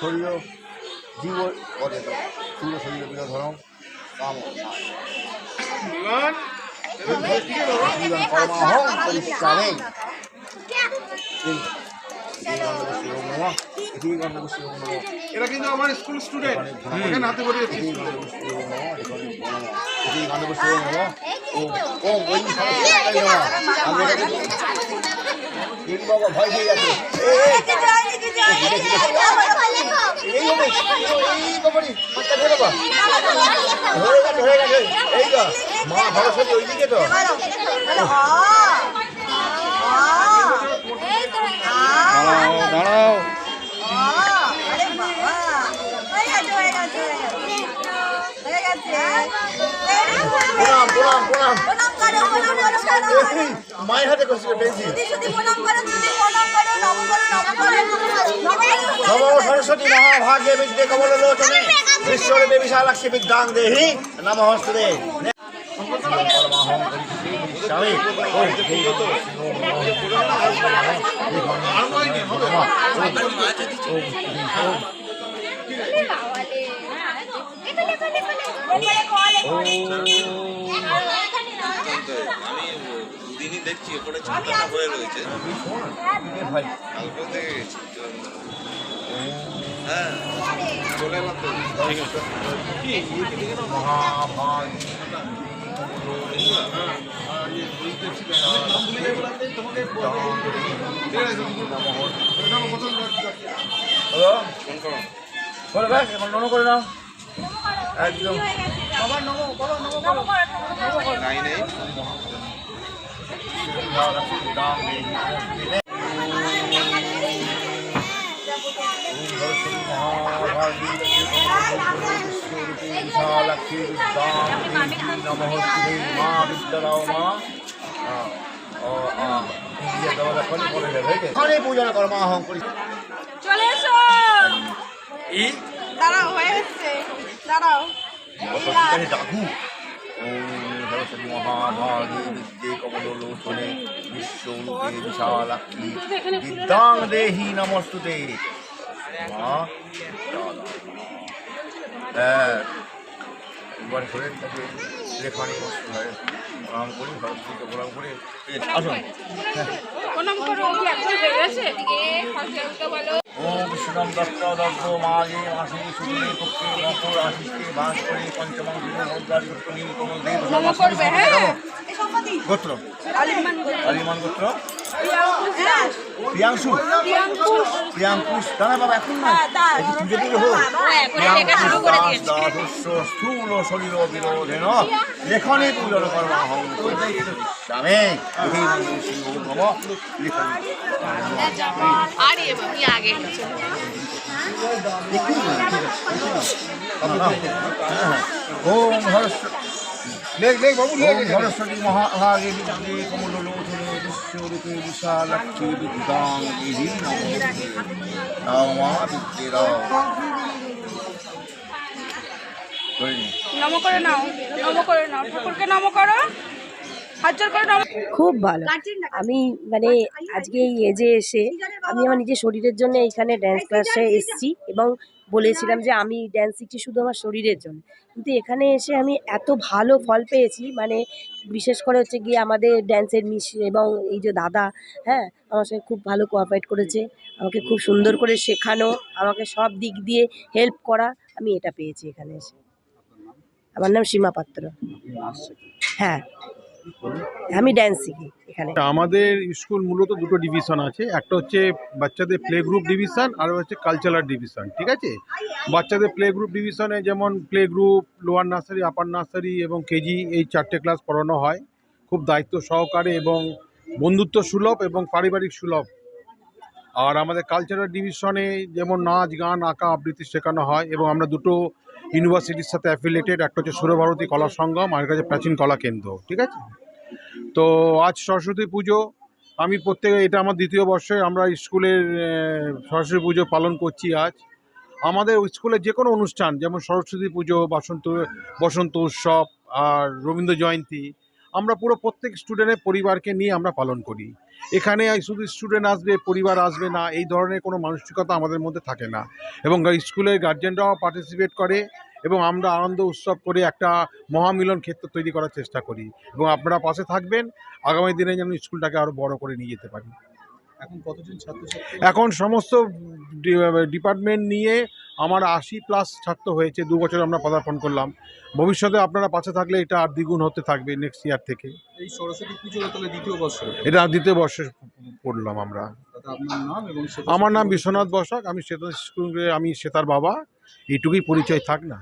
শরীর জীব অদেত শূন্য শরীর বিরোধন কাম জীবন কর্মাহং পরিষ্কারে এরা কিন্তু আমার স্কুল স্টুডেন্ট এখানে হাতে করে ভয় পেয়ে গেছে এই হবে এই বাবারি হাতটা ধরে বা হয়ে গেছে। হয়ে গেছে এই তো মা সরস্বতী ওই দিকে তো দাঁড়াও দাঁড়াও। প্রণাম প্রণাম প্রণাম। মায়ের হাতে করছিল পেয়েছি নম সরস্বতী মহাভাগ্যে বিদ্যে কমল লোচনে ঈশ্বরে দেবী শালাক্ষী বিদ্যাং দেহি নম হস্তে আমি দুদিনই দেখছি ওপরে ছাতাটা হয়ে রয়েছে। গেছি হ্যাঁ চলে এলাম তো। ফোন করো। করে নাও। একদম। নাই নেই পূজন কর্মাহং করি চলে এসো। দাঁড়াও হয়ে গেছে দাঁড়াও ডাকু সরস্বতী মহাভাগে বিদ্যে কমলোচনে বিশ্বরূপে বিশালাক্ষী বিদ্যাং দেহি নমস্তুতে মা হ্যাঁ একবার শরীর থেকে লেখানি প্রণাম করি সরস্বতীকে প্রণাম করি আসুন প্রণাম করো ওম বিষ্ণুম দত্ত দত্ত মাঝে মাসে সুদে পক্ষে মকর আশিষ্ঠে বাস করে পঞ্চমং গোত্র। আলিমান আলিমান গোত্র। প্রিয়াংশু। প্রিয়াঙ্কুশ দাঁড়া বাবা এখন না। পুজো পুজো হোক। দাসস্য স্থূল শরীর বিরোধেন লেখনে পূজন কর্ম হং স্বামী লিখনি আগে ওম হরস লেখ লেখ বাবু লেখ। সরস্বতী মহাভাগে বিদ্যে কমল লোচনে বিশালাক্ষী বিদ্যাং দেহি নমা বিদ্যে নম করে নাও নম করে নাও। ঠাকুরকে নম করো। হাত জোর করে নম খুব ভালো। আমি মানে আজকে এই এজে এসে আমি আমার নিজের শরীরের জন্য এইখানে ড্যান্স ক্লাসে এসেছি এবং বলেছিলাম যে আমি ড্যান্স শিখছি শুধু আমার শরীরের জন্য। কিন্তু এখানে এসে আমি এত ভালো ফল পেয়েছি মানে বিশেষ করে হচ্ছে গিয়ে আমাদের ড্যান্সের মিস এবং এই যে দাদা হ্যাঁ আমার সঙ্গে খুব ভালো কোঅপারেট করেছে আমাকে খুব সুন্দর করে শেখানো আমাকে সব দিক দিয়ে হেল্প করা আমি এটা পেয়েছি এখানে এসে। আমার নাম সীমা পাত্র। হ্যাঁ। আমি ড্যান্স শিখি। এখানে। আমাদের স্কুল মূলত দুটো ডিভিশন আছে। একটা হচ্ছে বাচ্চাদের প্লে গ্রুপ ডিভিশন আর হচ্ছে কালচারাল ডিভিশন ঠিক আছে? বাচ্চাদের প্লে গ্রুপ ডিভিশনে যেমন play group lower nursery upper nursery এবং কেজি এই চারটে ক্লাস পড়ানো হয়। খুব দায়িত্ব সহকারে এবং বন্ধুত্ব সুলভ এবং পারিবারিক সুলভ। আর আমাদের কালচারাল ডিভিশনে যেমন নাচ, গান, আঁকা, আবৃত্তি শেখানো হয় এবং আমরা দুটো ইউনিভার্সিটির সাথে অ্যাফিলেটেড একটা হচ্ছে সুরভারতী কলা সঙ্গম, আর হচ্ছে প্রাচীন কলা কেন্দ্র, ঠিক আছে? তো আজ সরস্বতী পুজো। আমি প্রত্যেকে, এটা আমার দ্বিতীয় বর্ষে আমরা স্কুলের সরস্বতী পুজো পালন করছি আজ। আমাদের স্কুলে যে কোনো অনুষ্ঠান, যেমন সরস্বতী পুজো, বসন্ত বসন্ত উৎসব আর রবীন্দ্র জয়ন্তী, আমরা পুরো প্রত্যেক স্টুডেন্টের পরিবারকে নিয়ে আমরা পালন করি। এখানে শুধু স্টুডেন্ট আসবে, পরিবার আসবে না, এই ধরনের কোনো মানসিকতা আমাদের মধ্যে থাকে না। এবং স্কুলের গার্জেনরাও পার্টিসিপেট করে। এবং আমরা আনন্দ উৎসব করে একটা মহামিলন ক্ষেত্র তৈরি করার চেষ্টা করি এবং আপনারা পাশে থাকবেন। আগামী দিনে যেন স্কুলটাকে আরও বড় করে নিয়ে যেতে পারি। এখন কতজন ছাত্রছাত্রী? এখন সমস্ত ডিপার্টমেন্ট নিয়ে আমার আশি প্লাস ছাত্র হয়েছে দু বছর আমরা পদার্পণ করলাম। ভবিষ্যতে আপনারা পাশে থাকলে এটা আর দ্বিগুণ হতে থাকবে নেক্সট ইয়ার থেকে। এই সরস্বতী পুজোর তাহলে দ্বিতীয় বর্ষ এটা দ্বিতীয় বর্ষে পড়লাম আমরা। আমার নাম বিশ্বনাথ বসাক আমি শ্বেতা আমি শ্বেতার বাবা। এইটুকুই পরিচয় থাক না।